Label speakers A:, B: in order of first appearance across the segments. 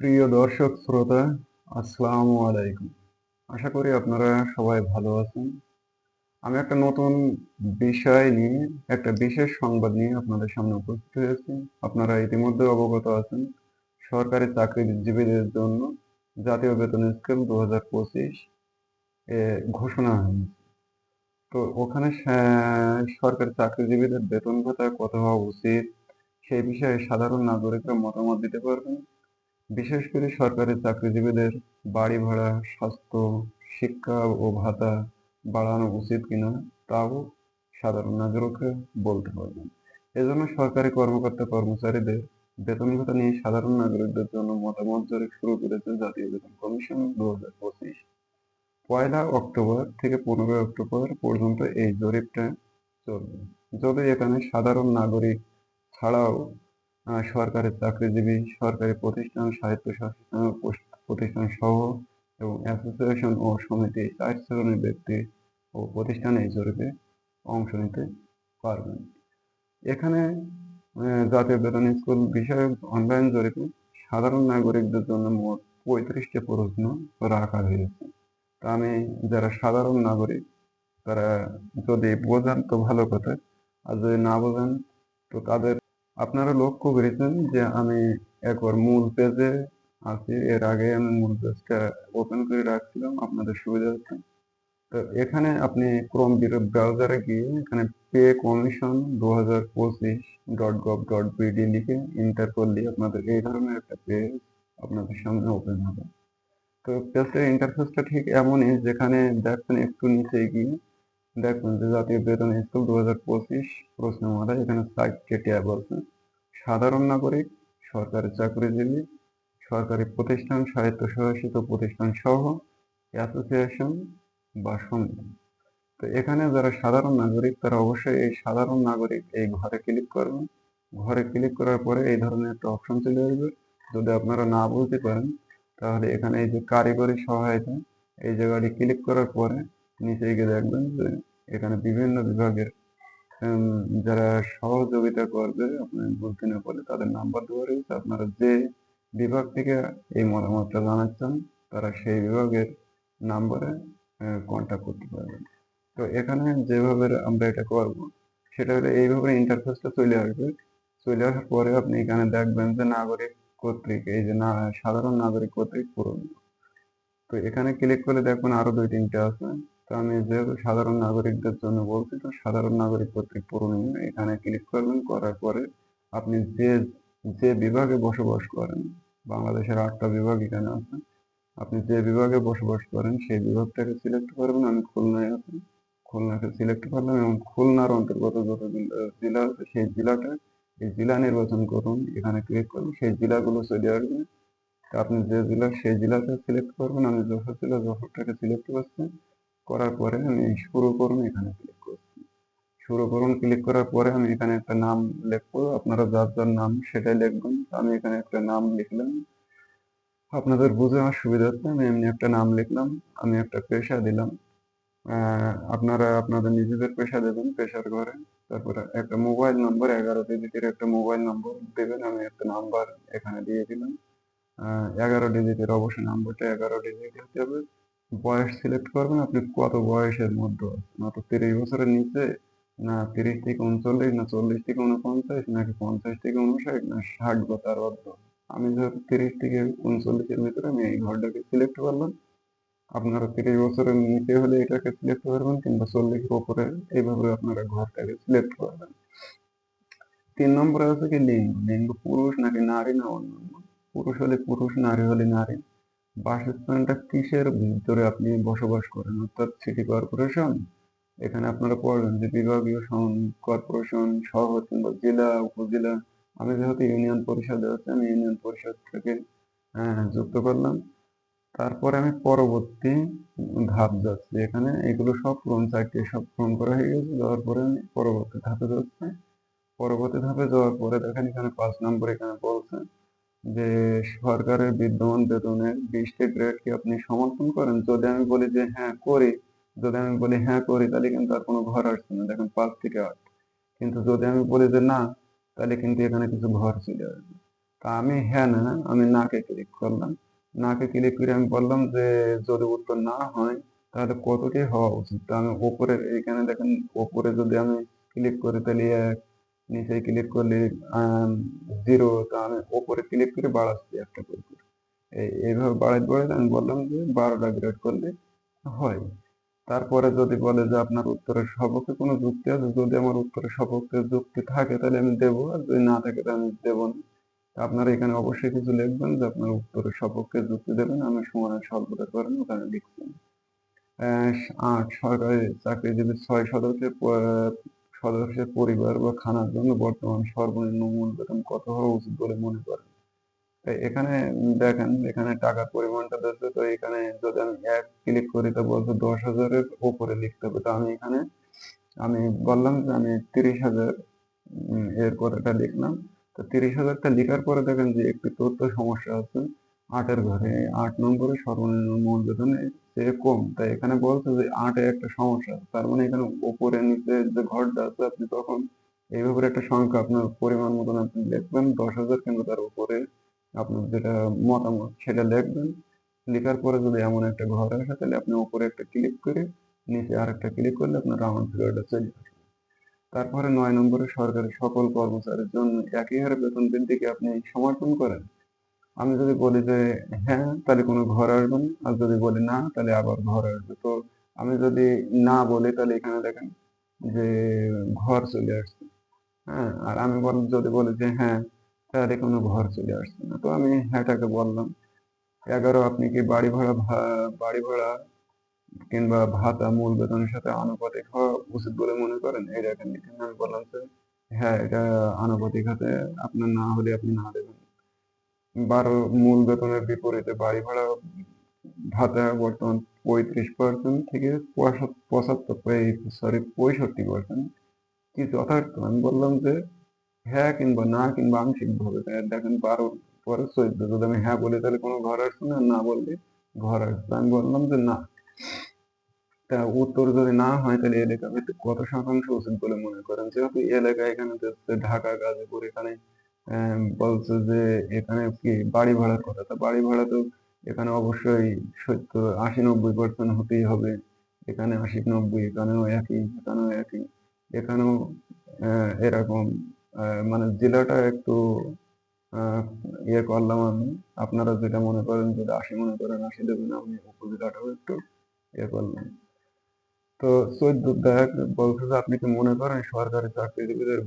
A: প্রিয় দর্শক, শ্রোতা, আসসালামু আলাইকুম। আশা করি আপনারা সবাই ভালো আছেন। আমি একটা নতুন বিষয় নিয়ে, একটা বিশেষ সংবাদ নিয়ে আপনাদের সামনে উপস্থিত হয়েছি। আপনারা ইতিমধ্যে অবগত আছেন, সরকারি চাকরিজীবীদের জন্য জাতীয় বেতন স্কেল দু হাজার পঁচিশ ঘোষণা হয়েছে। তো ওখানে সরকারি চাকরিজীবীদের বেতন ভাতা কত হওয়া উচিত? সেই বিষয়ে সাধারণ নাগরিকরা মতামত দিতে পারবেন। বিশেষ করে সরকারি চাকরিজীবীদের বাড়ি ভাড়া, স্বাস্থ্য, শিক্ষা ও ভাতা বাড়ানো উচিত কিনা তাও সাধারণ নাগরিককে বলতে পারবেন এজন্য সরকারি কর্মকর্তা কর্মচারীদের বেতন ভাতা নিয়ে সাধারণ নাগরিকদের জন্য মতামত জরিপ শুরু করেছে জাতীয় বেতন কমিশন দু হাজার পঁচিশ। পয়লা অক্টোবর থেকে পনেরোই অক্টোবর পর্যন্ত এই জরিপটা চলবে। যদি এখানে সাধারণ নাগরিক ছাড়াও আহ, সরকারি চাকরিজীবী সরকারি প্রতিষ্ঠান স্বায়ত্তশাসিত পোস- প্রতিষ্ঠান সহ এবং অ্যাসোসিয়েশন ও সমিতি চার শ্রেণির ব্যক্তি ও প্রতিষ্ঠান এই জরিপে অংশ নিতে পারবেন। এখানে জাতীয় বেতন স্কুল বিষয়ক অনলাইন জরিপে সাধারণ নাগরিকদের জন্য মোট পঁয়ত্রিশটি প্রশ্ন রাখা হয়েছে। তা আমি যারা সাধারণ নাগরিক তারা যদি বোঝেন তো ভালো কথা আর যদি না বোঝেন তো তাদের আপনারা লক্ষ্য করেছেন যে আমি একবার মূল পেজে আছি। এর আগে আমি মূল পেজটা ওপেন করে রাখছিলাম, আপনাদের সুবিধা হচ্ছে। তো এখানে আপনি ক্রোম ব্রাউজারে গিয়ে এখানে পে কমিশন দু হাজার পঁচিশ ডট গভ ডট বিডি লিখে ইন্টার করলে আপনাদের এই ধরনের একটা পেজ আপনাদের সামনে ওপেন হবে। তো পেজের ইন্টারফেসটা ঠিক এমনই, যেখানে দেখবেন একটু নিচে গিয়ে দেখবেন যে জাতীয় বেতন স্কুল দু হাজার পঁচিশ প্রশ্নমালায় এখানে চারটে ট্যাব সাধারণ নাগরিক, সরকারি চাকরিজীবী, সরকারি প্রতিষ্ঠান, স্বায়ত্তশাসিত প্রতিষ্ঠান সহ অ্যাসোসিয়েশন বা সমিতি। তো এখানে যারা সাধারণ নাগরিক, তারা অবশ্যই এই সাধারণ নাগরিক এই ঘরে ক্লিক করবেন। ঘরে ক্লিক করার পরে এই ধরনের একটা অপশন চলে আসবে। যদি আপনারা না বলতে পারেন, তাহলে এখানে এই যে কারিগরি সহায়তা, এই জায়গাটি ক্লিক করার পরে নিচে গিয়ে দেখবেন যে এখানে বিভিন্ন বিভাগের যারা সহযোগিতা করবে আপনি বলতে না পারলে তাদের নাম্বার দেওয়া রয়েছে আপনারা যে বিভাগ থেকে এই মতামতটা জানাচ্ছেন, তারা সেই বিভাগের নাম্বারে কন্ট্যাক্ট করতে পারবেন। তো এখানে যেভাবে আমরা এটা করব, সেটা হলো এইভাবে ইন্টারফেসটা চলে আসবে। চলে আসার পরে আপনি এখানে দেখবেন যে নাগরিক কর্তৃক, এই যে না, সাধারণ নাগরিক কর্তৃক পূরণ। তো এখানে ক্লিক করলে দেখবেন আরও দুই তিনটে আছে। তো আমি যেহেতু সাধারণ নাগরিকদের জন্য বলছি, তো সাধারণ নাগরিক কর্তৃক পূরণীয় এখানে ক্লিক করবেন, করার পরে আপনি যে যে বিভাগে বসবাস করেন, বাংলাদেশের আটটা বিভাগ এখানে আছে, আপনি যে বিভাগে বসবাস করেন সেই বিভাগটাকে সিলেক্ট করবেন আমি খুলনায় আছি খুলনাকে সিলেক্ট করলাম এবং খুলনার অন্তর্গত যত জেলা- আছে সেই জেলাটা, এই জেলা নির্বাচন করুন, এখানে ক্লিক করুন, সেই জেলাগুলো চলে আসবে। আপনি যে জেলা, সেই জেলাটা সিলেক্ট করবেন, আমি যশোর জেলা যশোরটাকে সিলেক্ট করছি। করার পরে আমি শুরু করুন এখানে ক্লিক করছি। শুরু করুন ক্লিক করার পরে আমি এখানে একটা নাম লিখব। আপনারা যার যার নাম সেটাই লিখবেন। আমি এখানে একটা নাম লিখলাম। আপনাদের বুঝে আমার সুবিধা হচ্ছে, আমি এমনি একটা নাম লিখলাম। আমি একটা পেশা দিলাম। আপনারা আপনাদের নিজেদের পেশা দেবেন, পেশার ঘরে। তারপরে একটা মোবাইল নম্বর, এগারো ডিজিটের একটা মোবাইল নম্বর দেবেন। আমি একটা নাম্বার এখানে দিয়ে দিলাম। এগারো ডিজিটের অবশ্যই নাম্বারটা এগারো ডিজিট হতে হবে। বয়স সিলেক্ট করবেন, আপনি কত বয়সের মধ্যে আছেন? অত তিরিশ বছরের নিচে, না তিরিশ থেকে উনচল্লিশ, না চল্লিশ থেকে উনপঞ্চাশ নাকি পঞ্চাশ থেকে উনষাট না ষাট বা তার অর্ধ? আমি যেহেতু তিরিশ থেকে উনচল্লিশের ভিতরে, আমি এই ঘরটাকে সিলেক্ট করলাম। আপনারা তিরিশ বছরের নিচে হলে এটাকে সিলেক্ট করবেন, কিংবা চল্লিশের উপরে, এইভাবে আপনারা ঘরটাকে সিলেক্ট করবেন। তিন নম্বরে আছে কি লিঙ্গ? লিঙ্গ পুরুষ নাকি নারী না অন্যান্য পুরুষ হলে পুরুষ, নারী হলে নারী। বাসস্থানটা কিসের ভিতরে আপনি বসবাস করেন? অর্থাৎ সিটি কর্পোরেশন এখানে আপনারা পড়বেন যে বিভাগীয় কর্পোরেশন শহর কিংবা জেলা উপজেলা। আমি যেহেতু ইউনিয়ন পরিষদে আছি আমি ইউনিয়ন পরিষদ থেকে আহ, যুক্ত করলাম। তারপরে আমি পরবর্তী ধাপ যাচ্ছি এখানে। এগুলো সব পূরণ চারটে সব পূরণ করা হয়ে গেছে। যাওয়ার পরে আমি পরবর্তী ধাপে যাচ্ছি। পরবর্তী ধাপে যাওয়ার পরে দেখেন এখানে পাঁচ নম্বর এখানে বলছে। যে সরকারের বিদ্যমান বেতনের বিশটি গ্রেড কি আপনি সমর্থন করেন? যদি আমি বলি যে হ্যাঁ করি। যদি আমি বলি হ্যাঁ করি, তাহলে কিন্তু আর কোনো ঘর আসছে না। দেখেন পাঁচ থেকে আট। কিন্তু যদি আমি বলি যে না, তাহলে কিন্তু এখানে কিছু ঘর চলে আসবে। তা আমি হ্যাঁ না, আমি নাকে ক্লিক করলাম। নাকে ক্লিক করে আমি বললাম যে যদি উত্তর না হয়, তাহলে কতটি হওয়া উচিত? তো আমি ওপরে এখানে দেখেন ওপরে যদি আমি ক্লিক করি, তাহলে এক নিচে ক্লিক করলে জিরো তা আমি ওপরে ক্লিক করে বাড়াচ্ছি একটা করে করে। এই, এইভাবে বাড়াইতে বাড়াইতে আমি বললাম যে বারোটা গ্রেড করলে হয়। তারপরে যদি বলে যে আপনার উত্তরের সপক্ষে কোনো যুক্তি আছে, যদি আমার উত্তরের সপক্ষে যুক্তি থাকে, তাহলে আমি দেবো। আর যদি না থাকে, তাহলে আমি দেবো না। আপনারা এখানে অবশ্যই কিছু লিখবেন যে আপনার উত্তরের সপক্ষে যুক্তি দেবেন, আমি সমানের সর্বদা করেন ওখানে লিখছেন আট, সরকারি চাকরিজীবী ছয় প- সদস্যের পরিবার বা খানার জন্য বর্তমান সর্বনিম্ন মূল বেতন কত হওয়া উচিত বলে মনে করেন? তো এখানে দেখেন, এখানে টাকার পরিমাণটা দিচ্ছে তো এখানে যদি আমি এক ক্লিক করি, তো বলছে দশ হাজারের উপরে লিখতে হবে। তো আমি এখানে, আমি বললাম যে আমি তিরিশ হাজার এরপর এটা লিখলাম। তো তিরিশ হাজারটা লেখার পরে দেখেন যে একটি তথ্য সমস্যা আছে। আটের ঘরে, আট নম্বরে সর্বনিম্ন মূল বেতন চেয়ে কম। তাই এখানে বলছে যে আটে একটা সমস্যা। তার মানে এখানে উপরে নিচে যে ঘরটা আছে, আপনি তখন এইভাবে একটা সংখ্যা আপনার পরিমাণ মতন আপনি লিখবেন। দশ হাজার কিন্তু তার উপরে আপনার যেটা মতামত সেটা লিখবেন। লেখার পরে যদি এমন একটা ঘর আসে, তাহলে আপনি উপরে একটা ক্লিক করে, নিচে আর একটা ক্লিক করলে আপনার রাউন্ড ফিগারটা চলে আসবে। তারপরে নয় নম্বরে সরকারি সকল কর্মচারীর জন্য একই হারে বেতন বৃদ্ধিকে আপনি সমর্থন করেন। আমি যদি বলি যে হ্যাঁ তাহলে কোনো ঘর আসবে না। আর যদি বলি না, তাহলে আবার ঘর আসবে। তো আমি যদি না বলি, তাহলে এখানে দেখেন যে ঘর চলে আসছে। হ্যাঁ আর আমি বল, যদি বলি যে হ্যাঁ তাহলে কোনো ঘর চলে আসছে না। তো আমি হ্যাঁটাকে বললাম, এগারো, আপনি কি বাড়ি ভাড়া বাড়ি ভাড়া কিংবা ভাতা, মূল বেতনের সাথে আনুপাতিক হওয়া উচিত বলে মনে করেন? এই দেখেন, এখানে আমি বললাম যে হ্যাঁ এটা আনুপাতিক হাতে আপনার না হলে আপনি না দেবেন। বারো মূল বেতনের বিপরীতে বাড়ি ভাড়া ভাতা বর্তমান পঁয়ত্রিশ পার্সেন্ট থেকে পঁচাত্তর সরি পঁয়ষট্টি পার্সেন্ট কি যথার্থ? আমি বললাম যে হ্যাঁ কিংবা না কিংবা আংশিক ভাবে দেখেন বারো পরে চোদ্দ। যদি আমি হ্যাঁ বলি তাহলে কোনো ঘর আসছে না না বললে ঘর আসবে আমি বললাম যে না। তা উত্তর যদি না হয় তাহলে এলাকা কত শতাংশ উচিত বলে মনে করেন? যেহেতু এলাকা এখানে ঢাকা, গাজীপুর এখানে বলছে যে এখানে কি বাড়ি ভাড়ার কথা তো বাড়ি ভাড়া তো এখানে অবশ্যই সত্তর আশি নব্বই পার্সেন্ট হতেই হবে। এখানে আশি নব্বই এখানেও একই এখানেও একই। এখানেও এরকম মানে জেলাটা একটু ইয়ে করলাম আমি। আপনারা যেটা মনে করেন, যদি আশি মনে করেন, আশি দেবেন, আমি উপজেলাটাও একটু ইয়ে করলাম। তো চোদ্দ দেখ বলছে যে আপনি কি মনে করেন সরকারি চাকরিজীবীদের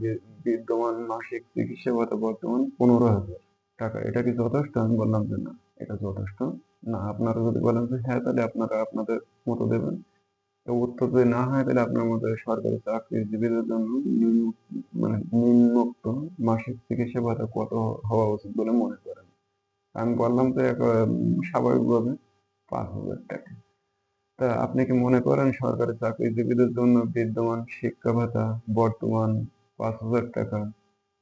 A: বিদ্যমান মাসিক চিকিৎসা ভাতা বর্তমান পনেরো হাজার টাকা? এটা কি যথেষ্ট? আমি বললাম যে না এটা যথেষ্ট। না আপনারা যদি বলেন যে হ্যাঁ তাহলে আপনারা আপনাদের মতো দেবেন। উত্তর যদি না হয় তাহলে আপনার মতো সরকারি চাকরিজীবীদের জন্য মানে নিম্নোক্ত মাসিক চিকিৎসা ভাতা কত হওয়া উচিত বলে মনে করেন? আমি বললাম উম, স্বাভাবিকভাবে পাঁচ হাজার টাকা। তা আপনি কি মনে করেন সরকারি চাকরিজীবীদের জন্য বিদ্যমান শিক্ষা ভাতা বর্তমান পাঁচ হাজার টাকা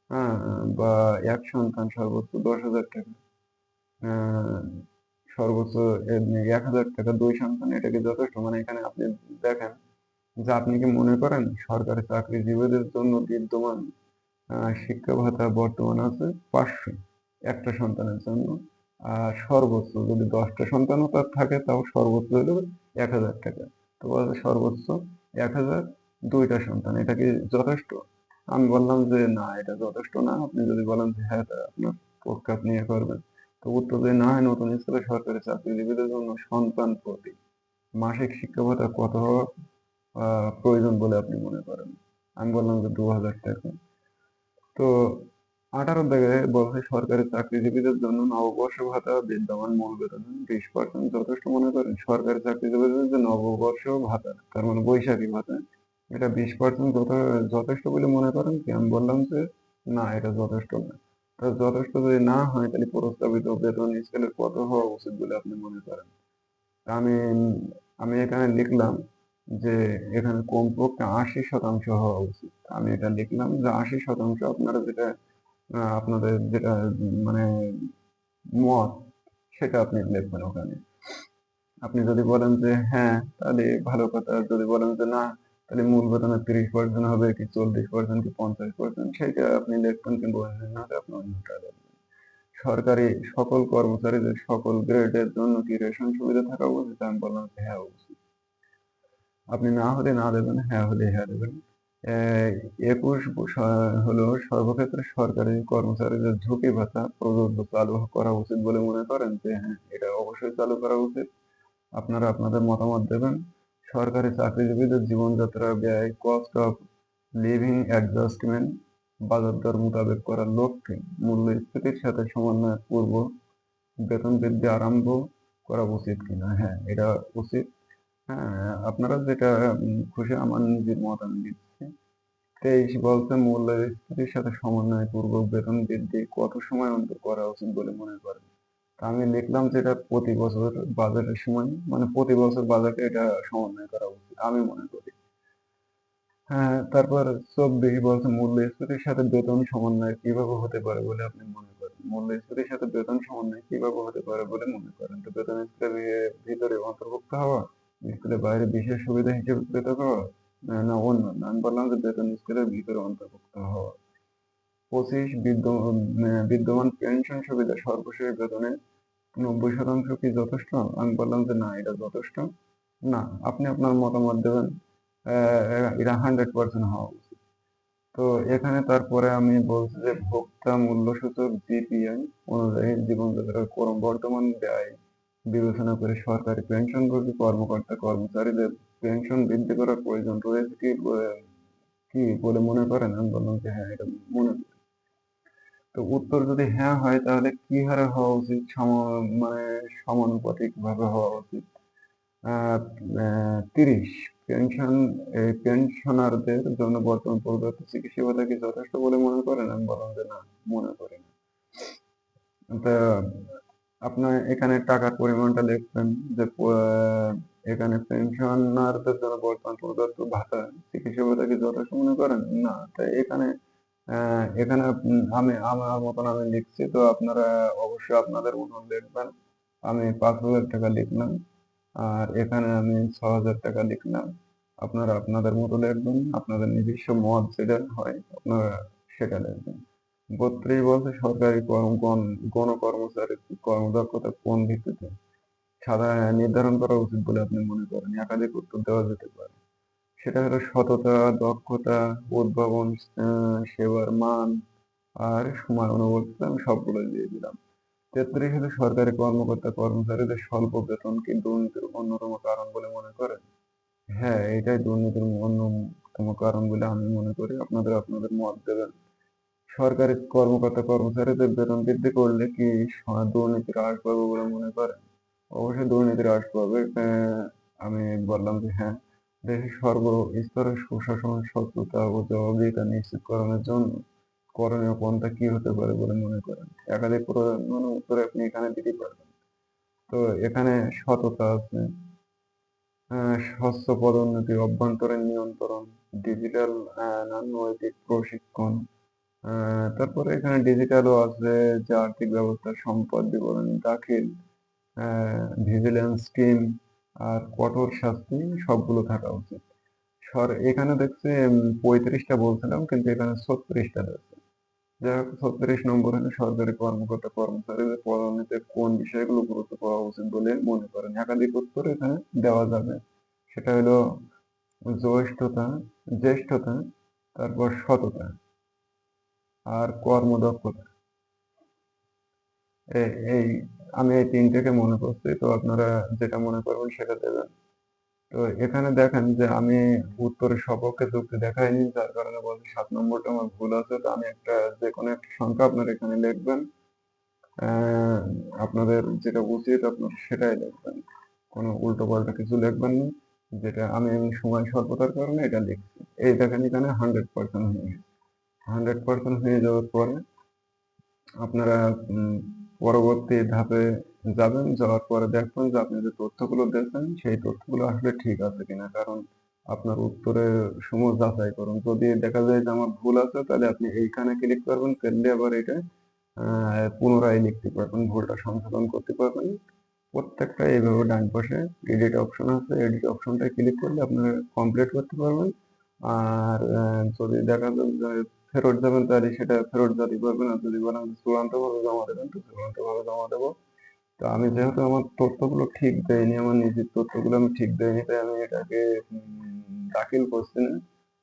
A: হ্যাঁ বা এক সন্তান সর্বোচ্চ দশ হাজার টাকা? সর্বোচ্চ এক হাজার টাকা দুই সন্তান, এটা কি যথেষ্ট? মানে এখানে আপনি দেখেন যে আপনি কি মনে করেন সরকারি চাকরিজীবীদের জন্য বিদ্যমান শিক্ষা ভাতা বর্তমান আছে পাঁচশো একটা সন্তানের জন্য? সর্বোচ্চ যদি দশটা সন্তানও তার থাকে, তাও সর্বোচ্চ হলো এক হাজার টাকা। তো বলছে সর্বোচ্চ এক হাজার দুইটা সন্তান, এটা কি যথেষ্ট? আমি বললাম যে না, এটা যথেষ্ট না। আপনি যদি বলেন যে হ্যাঁ আপনার পক্ষে আপনি ইয়ে করবেন। তো উত্তর যদি না হয় নতুন স্কুলে সরকারি চাকরিজীবীদের জন্য সন্তান প্রতি মাসিক শিক্ষা ভাতা কত হওয়া প্রয়োজন বলে আপনি মনে করেন? আমি বললাম যে দু হাজার টাকা। তো আঠারো দাগে বলছে সরকারি চাকরিজীবীদের জন্য নববর্ষ ভাতা বিদ্যমান মূল বেতন বিশ পার্সেন্ট যথেষ্ট মনে করেন। সরকারি চাকরিজীবীদের যে নববর্ষ ভাতা তার মানে বৈশাখী ভাতা, এটা বিশ পার্সেন্ট যথেষ্ট বলে মনে করেন কি? আমি বললাম যে, না, এটা যথেষ্ট না। যথেষ্ট যদি না হয়, তাহলে প্রস্তাবিত বেতন স্কেলের কত হওয়া উচিত বলে আপনি মনে করেন? আমি আমি এখানে লিখলাম যে, এখানে কমপক্ষে আশি শতাংশ হওয়া উচিত। আমি এটা লিখলাম যে, আশি শতাংশ আপনারা যেটা আপনাদের মানে মত, সেটা আপনি লিখবেন ওখানে। আপনি যদি বলেন যে হ্যাঁ তাহলে ভালো কথা। যদি বলেন যে, না, তাহলে মূল বেতনের তিরিশ পার্সেন্ট হবে কি চল্লিশ পার্সেন্ট কি পঞ্চাশ পার্সেন্ট সেটা আপনি লিখবেন কিন্তু না আপনি অন্যটা সরকারি সকল কর্মচারীদের সকল গ্রেডের জন্য কি রেশন সুবিধা থাকা উচিত? আমি বললাম হ্যাঁ উচিত আপনি না হলে না দেবেন হ্যাঁ হলে হ্যাঁ দেবেন। একুশ হলো সর্বক্ষেত্রে সরকারি কর্মচারীদের ঝুঁকি ভাতা প্রযোজ্য চালু করা উচিত বলে মনে করেন যে হ্যাঁ এটা অবশ্যই চালু করা উচিত। আপনারা আপনাদের মতামত দেবেন। সরকারি চাকরিজীবীদের জীবনযাত্রা ব্যয় কস্ট অফ লিভিং অ্যাডজাস্টমেন্ট বাজার দর মোতাবেক করার লক্ষ্যে মূল্যস্ফীতির সাথে সমন্বয় পূর্ব বেতন বৃদ্ধি আরম্ভ করা উচিত কিনা। হ্যাঁ এটা উচিত। হ্যাঁ আপনারা যেটা খুশি, আমার নিজের মত আমি তেইশ বলছে মূল্যস্ফীতির সাথে সমন্বয় পূর্বক বেতন বৃদ্ধি কত সময় অন্তর করা উচিত বলে মনে করেন? তা আমি লিখলাম যে এটা প্রতি বছর বাজেটের সময় মানে প্রতি বছর বাজেটে এটা সমন্বয় করা উচিত, আমি মনে করি। হ্যাঁ তারপর চব্বিশ বলছে মূল্যস্ফীতির সাথে বেতন সমন্বয় কীভাবে হতে পারে বলে আপনি মনে করেন? মূল্যস্ফীতির সাথে বেতন সমন্বয় কীভাবে হতে পারে বলে মনে করেন? তো বেতন স্কেলের ভিতরে অন্তর্ভুক্ত হওয়া স্কেলের বাইরে বিশেষ সুবিধা হিসেবে পৃথক হওয়া না- অন্য আমি বললাম যে বেতন স্কেলের ভিতরে অন্তর্ভুক্ত হওয়া পঁচিশ বিদ্যমান পেনশন সুবিধা সর্বশেষ বেতনে নব্বই শতাংশ কি যথেষ্ট? আমি বললাম যে না, এটা যথেষ্ট। না, আপনি আপনার মতামত দেবেন। এটা হান্ড্রেড পার্সেন্ট হওয়া উচিত। তো এখানে তারপরে আমি বলছি যে ভোক্তা মূল্য সূচক জিপিআই অনুযায়ী জীবনযাত্রার ক্রম বর্তমান ব্যয় বিবেচনা করে সরকারি পেনশনভোগী কর্মকর্তা কর্মচারীদের পেনশন বৃদ্ধি করার প্রয়োজন রয়েছে কি কি বলে মনে করেন? আমি বললাম যে হ্যাঁ এটা মনে করি। তো উত্তর যদি হ্যাঁ হয় তাহলে কি হারে হওয়া উচিত? মানে সমানুপাতিক ভাবে হওয়া উচিত? তিরিশ। পেনশন পেনশনারদের জন্য বর্তমান প্রদত্ত চিকিৎসা যথেষ্ট বলে মনে করেন? আমি বললাম যে না, মনে করি না। তা আপনার এখানে টাকার পরিমাণটা লিখবেন যে এখানে পেনশনারদের জন্য বর্তমান প্রদত্ত ভাতা চিকিৎসা ভাতা কি যথেষ্ট মনে করেন? না তাই এখানে এখানে আমি, আমার মতন আমি লিখছি, তো আপনারা অবশ্যই আপনাদের মতন লিখবেন। আমি পাঁচ হাজার টাকা লিখলাম, আর এখানে আমি ছ হাজার টাকা লিখলাম। আপনারা আপনাদের মতো লিখবেন, আপনাদের নিজস্ব মত যেটা হয়, আপনারা সেটা লিখবেন। বত্রিশ বছর সরকারি গণ- গণকর্মচারীর কর্মদক্ষতা কোন ভিত্তিতে? সাদা নির্ধারণ করা উচিত বলে আপনি মনে করেন, একাধিক উত্তর দেওয়া যেতে পারে। সেটা হলো সততা, দক্ষতা, উদ্ভাবন সেবার মান আর সময় অনুবর্তিতা, আমি সবগুলো দিয়ে দিলাম। তেত্রিশ হলো সরকারি কর্মকর্তা কর্মচারীদের স্বল্প বেতন কি দুর্নীতির অন্যতম কারণ বলে মনে করেন? হ্যাঁ এটাই দুর্নীতির অন্যতম কারণ বলে আমি মনে করি। আপনাদের আপনাদের মত দেবেন। সরকারি কর্মকর্তা কর্মচারীদের বেতন বৃদ্ধি করলে কি দুর্নীতির হ্রাস পাবে বলে মনে করেন? অবশ্যই দুর্নীতির হ্রাস পাবে। আমি বললাম যে হ্যাঁ দেশের সর্বস্তরের সুশাসন স্বচ্ছতা ও জবাবদিহিতা নিশ্চিতকরণের জন্য করণীয় পন্থা কি হতে পারে বলে মনে করেন? একাধিক প্রশ্ন উত্তরে আপনি এখানে দিতে পারবেন। তো এখানে সততা আছে। স্বচ্ছ পদোন্নতি, অভ্যন্তরীণ নিয়ন্ত্রণ ডিজিটাল নৈতিক প্রশিক্ষণ তারপরে এখানে ডিজিটালও আছে, যে আর্থিক ব্যবস্থা, সম্পদ বিবরণী, দাখিল ভিজিলেন্স টিম আর কঠোর শাস্তি, সবগুলো থাকা উচিত। সর, এখানে দেখছি পঁয়ত্রিশটা বলছিলাম, কিন্তু এখানে ছত্রিশটা রয়েছে। যাই হোক, ছত্রিশ নম্বর হলো সরকারি কর্মকর্তা, কর্মচারীদের পদোন্নতিতে কোন বিষয়গুলো গুরুত্ব পাওয়া উচিত বলে মনে করেন। একাধিক উত্তর এখানে দেওয়া যাবে। সেটা হলো জ্যেষ্ঠতা জ্যেষ্ঠতা, তারপর সততা। আর কর্মদক্ষতা। এই, আমি এই তিনটাকে মনে করছি, তো আপনারা যেটা মনে করবেন সেটা দেবেন। তো এখানে দেখেন যে আমি উত্তরের সপক্ষে যুক্তি দেখাইনি, যার কারণে বলছি সাত নম্বরটা আমার ভুল আছে, তো আমি একটা, যে কোনো একটা সংখ্যা আপনারা এখানে লিখবেন। আপনাদের যেটা উচিত আপনারা সেটাই লিখবেন। কোনো উল্টো পাল্টা কিছু লিখবেন না, যেটা আমি সময় স্বল্পতার কারণে এটা লিখছি। এই দেখেন এখানে হান্ড্রেড পার্সেন্ট হয়ে গেছে। হান্ড্রেড পার্সেন্ট হয়ে যাওয়ার পরে আপনারা পরবর্তী ধাপে যাবেন, যাওয়ার পরে দেখবেন যে আপনি যে তথ্যগুলো দিয়েছেন, সেই তথ্যগুলো আসলে ঠিক আছে কিনা। কারণ আপনার উত্তরের সমূহ যাচাই করুন। যদি দেখা যায় যে আমার ভুল আছে, তাহলে আপনি এইখানে ক্লিক করবেন, করলে আবার এটা পুনরায় লিখতে পারবেন, ভুলটা সংশোধন করতে পারবেন। প্রত্যেকটা এইভাবে ডান পাশে এডিট অপশন আছে। এডিট অপশনটা ক্লিক করলে আপনারা কমপ্লিট করতে পারবেন। আর যদি দেখা যায় ফেরত যাবেন তাহলে সেটা ফেরত জারি করবেন আর যদি বলেন চূড়ান্তভাবে জমা দেবেন, তো চূড়ান্তভাবে জমা দেবো। তো আমি যেহেতু আমার তথ্যগুলো ঠিক দেয়নি, আমার নিজের তথ্যগুলো আমি ঠিক দেয়নি, তাই আমি এটাকে দাখিল করছি না।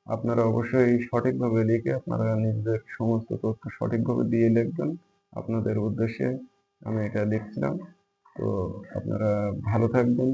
A: আপনারা অবশ্যই সঠিকভাবে লিখে আপনারা নিজেদের সমস্ত তথ্য সঠিকভাবে দিয়ে লিখবেন। আপনাদের উদ্দেশ্যে আমি এটা লিখছিলাম। তো আপনারা ভালো থাকবেন।